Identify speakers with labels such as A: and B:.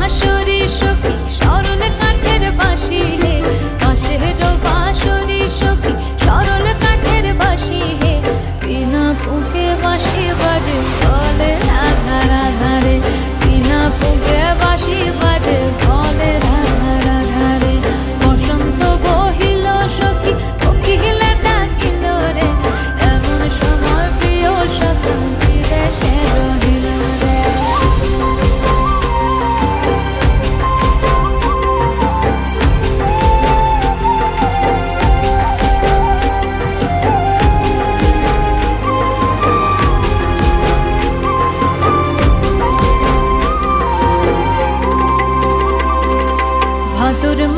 A: হাসুরি